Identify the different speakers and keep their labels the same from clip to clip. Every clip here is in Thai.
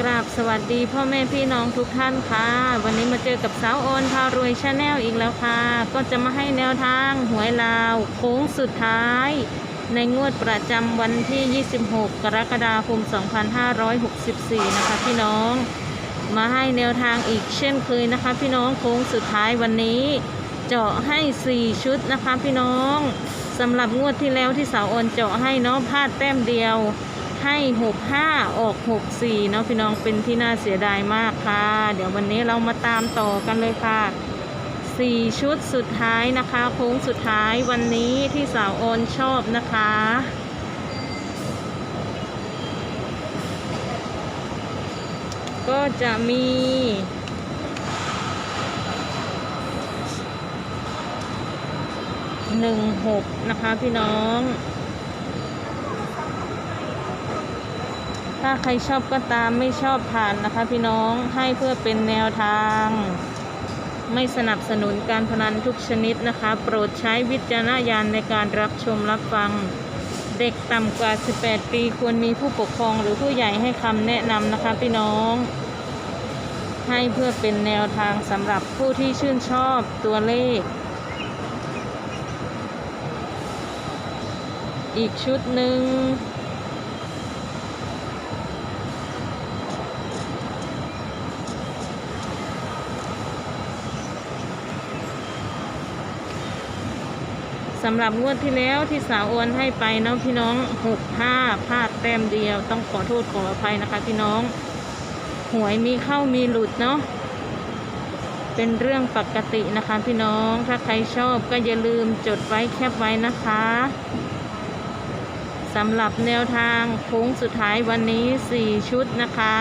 Speaker 1: กราบสวัสดีพ่อแม่พี่น้องทุกท่านค่ะ วันนี้มาเจอกับสาวโอนพารวยชาแนลอีกแล้วค่ะ ก็จะมาให้แนวทางหวยลาว โค้งสุดท้าย ในงวดประจำวันที่ 26 กรกฎาคม 2564 นะคะพี่น้อง มาให้แนวทางอีกเช่นเคยนะคะ พี่น้องโค้งสุดท้ายวันนี้ เจาะให้ 4 ชุดนะคะพี่น้องสำหรับงวดที่แล้วที่สาวโอนเจาะให้เนาะพลาดแต้มเดียว ให้65ออก64เนาะพี่น้องเป็นที่น่าเสียดายมากค่ะ เดี๋ยววันนี้เรามาตามต่อกันเลยค่ะ4ชุดสุดท้ายนะคะโค้งสุดท้ายวันนี้ที่สาวโอนชอบนะคะก็จะมีหนึ่งหกนะคะพี่น้อง ถ้าใครชอบก็ตามไม่ชอบผ่านนะคะ พี่น้องให้เพื่อเป็นแนวทาง ไม่สนับสนุนการพนันทุกชนิดนะคะ โปรดใช้วิจารณญาณในการรับชมรับฟัง เด็กต่ำกว่า 18 ปีควรมีผู้ปกครองหรือผู้ใหญ่ให้คำแนะนำนะคะ พี่น้อง ให้เพื่อเป็นแนวทางสำหรับผู้ที่ชื่นชอบตัวเลขอีกชุดหนึ่ง สำหรับงวดที่แล้วที่สาวโอนให้ไปเนาะพี่น้องหกห้าพลาดแต้มเดียว ต้องขอโทษขออภัยนะคะพี่น้อง หวยมีเข้ามีหลุดเนาะเป็นเรื่องปกตินะคะพี่น้องถ้าใครชอบก็อย่าลืมจดไว้แคปไว้นะคะสำหรับแนวทางโค้งสุดท้ายวันนี้ 4 ชุดนะคะ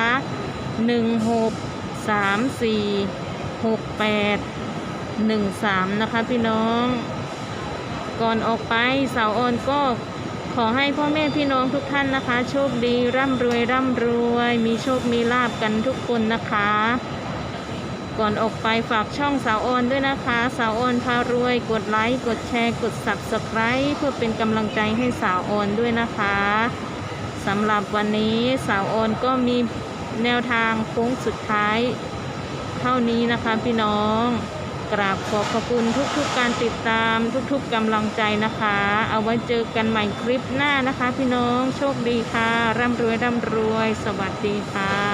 Speaker 1: 1 6 3 4 6 8 1 3 นะคะพี่น้อง ก่อนออกไปสาวออนก็ขอให้พ่อแม่พี่น้องทุกท่านนะคะ โชคดีร่ำรวยร่ำรวย มีโชคมีลาบกันทุกคนนะคะ ก่อนออกไปฝากช่องสาวออนด้วยนะคะ สาวออนพารวย กดไลค์กดแชร์กด subscribe เพื่อเป็นกำลังใจให้สาวออนด้วยนะคะสำหรับวันนี้สาวออนก็มีแนวทางโค้งสุดท้าย เท่านี้นะคะพี่น้อง กราบขอบพระคุณทุกๆการติดตามทุกๆกำลังใจนะคะ เอาไว้เจอกันใหม่คลิปหน้านะคะ พี่น้องโชคดีค่ะ ร่ำรวยร่ำรวย สวัสดีค่ะ